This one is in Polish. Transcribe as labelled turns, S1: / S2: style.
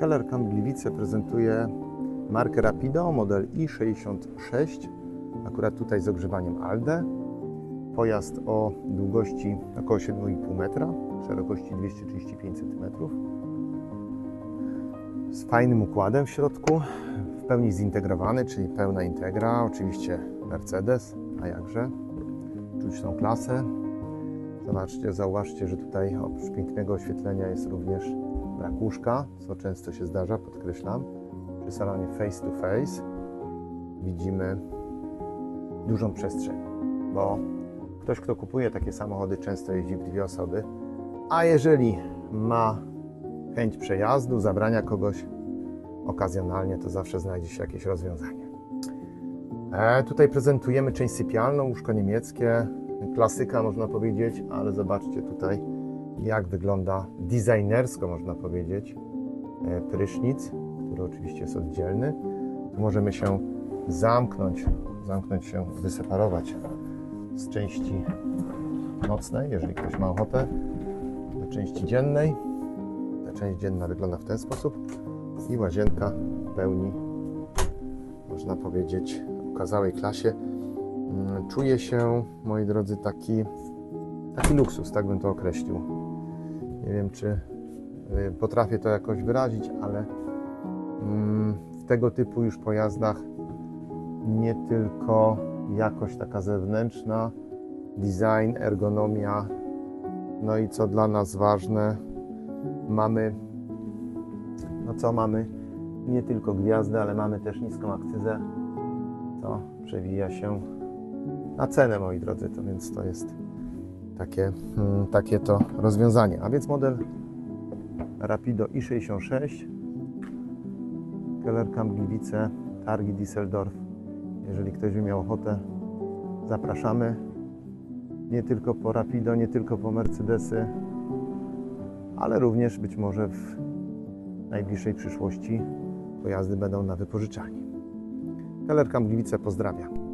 S1: Keller Camp Gliwice prezentuje markę Rapido, model i66, akurat tutaj z ogrzewaniem ALDE. Pojazd o długości około 7,5 metra, szerokości 235 cm. Z fajnym układem w środku, w pełni zintegrowany, czyli pełna integra, oczywiście Mercedes, a jakże. Czuć tą klasę. Zobaczcie, zauważcie, że tutaj oprócz pięknego oświetlenia jest również brak łóżka, co często się zdarza, podkreślam. Przy salonie face to face widzimy dużą przestrzeń, bo ktoś, kto kupuje takie samochody, często jeździ w dwie osoby, a jeżeli ma chęć przejazdu, zabrania kogoś okazjonalnie, to zawsze znajdzie się jakieś rozwiązanie. E, tutaj prezentujemy część sypialną, łóżko niemieckie, klasyka można powiedzieć, ale zobaczcie tutaj jak wygląda designersko można powiedzieć e, prysznic, który oczywiście jest oddzielny. Możemy się zamknąć, zamknąć się, wyseparować z części nocnej, jeżeli ktoś ma ochotę, do części dziennej. Ta część dzienna wygląda w ten sposób i łazienka pełni, można powiedzieć, w okazałej klasie. Mm, Czuję się, moi drodzy, taki, taki luksus, tak bym to określił. Nie wiem, czy y, potrafię to jakoś wyrazić, ale mm, w tego typu już pojazdach nie tylko jakość taka zewnętrzna, design, ergonomia, no i co dla nas ważne, mamy, no co mamy, nie tylko gwiazdę, ale mamy też niską akcyzę, co przewija się na cenę, moi drodzy, to więc to jest takie, mm, takie to rozwiązanie. A więc model Rapido i66 Keller Camp Gliwice, Targi Düsseldorf. Jeżeli ktoś by miał ochotę, zapraszamy. Nie tylko po Rapido, nie tylko po Mercedesy, ale również być może w najbliższej przyszłości pojazdy będą na wypożyczalni. Keller Camp Gliwice pozdrawia.